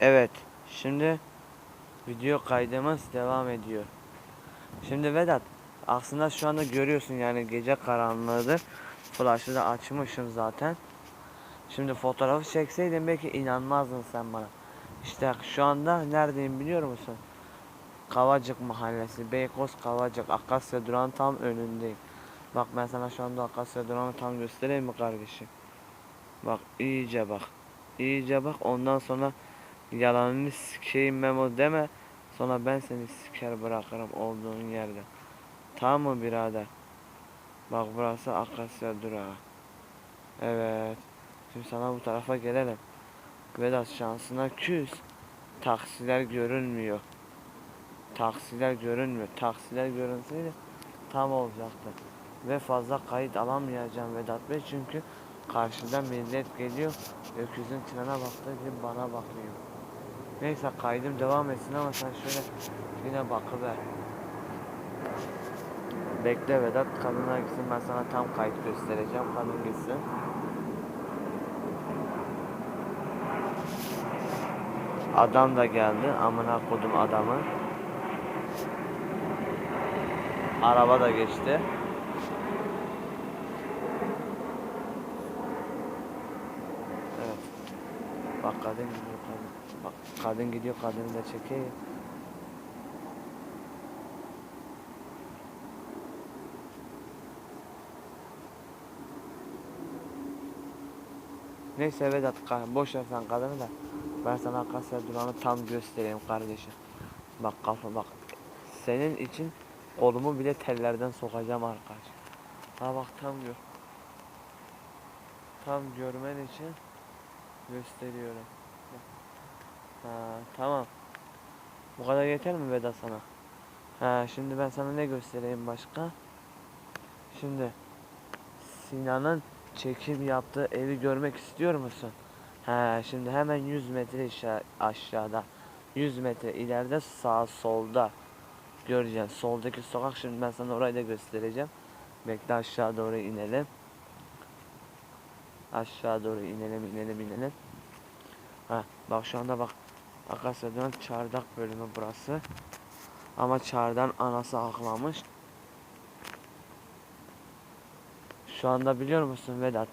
Evet. Şimdi video kaydımız devam ediyor. Şimdi Vedat aslında şu anda görüyorsun yani gece karanlığıdır. Flash'ı da açmışım zaten. Şimdi fotoğrafı çekseydim belki inanmazdın sen bana. İşte şu anda neredeyim biliyor musun? Kavacık mahallesi, Beykoz Kavacık, Akasya Duran tam önündeyim. Bak ben sana şu anda Akasya Duran'ı tam göstereyim mi kardeşim? Bak iyice bak. İyice bak ondan sonra yalanını sikeyim memo deme. Sonra ben seni siker bırakırım olduğun yerde. Tamam mı birader? Bak burası Akasya Durağı. Evet. Şimdi sana bu tarafa gelelim. Vedat şansına küs. Taksiler görünmüyor. Taksiler görünmüyor. Taksiler görünseydi tam olacaktı. Ve fazla kayıt alamayacağım Vedat Bey çünkü karşıdan millet geliyor. Öküzün trene baktığı gibi bana bakıyor. Neyse kaydım devam etsin ama sen şöyle yine bakıver. Bekle Vedat kadına gitsin ben sana tam kayıt göstereceğim kadın gitsin. Adam da geldi amına kodum adamı. Araba da geçti. Evet. Bak kadın gidiyor kadın. Kadın gidiyor kadını da çekeyim. Neyse Vedat boş ver sen kadını da ben sana Akasya Duran'ı tam göstereyim kardeşim. Bak kafa bak. Senin için kolumu bile tellerden sokacağım arkadaş. Ha bak tam gör. Tam görmen için gösteriyorum. Ha tamam. Bu kadar yeter mi Vedat sana? Ha şimdi ben sana ne göstereyim başka? Şimdi Sinan'ın çekim yaptığı evi görmek istiyor musun? He şimdi hemen 100 metre aşağıda 100 metre ileride sağ solda göreceksin. Soldaki sokak şimdi ben sana orayı da göstereceğim. Bekle aşağı doğru inelim. Aşağı doğru inelim inelim inelim. Ha bak şu anda bak Akasya'dan çardak bölümü burası. Ama çardan anası aklamış. Şu anda biliyor musun Vedat?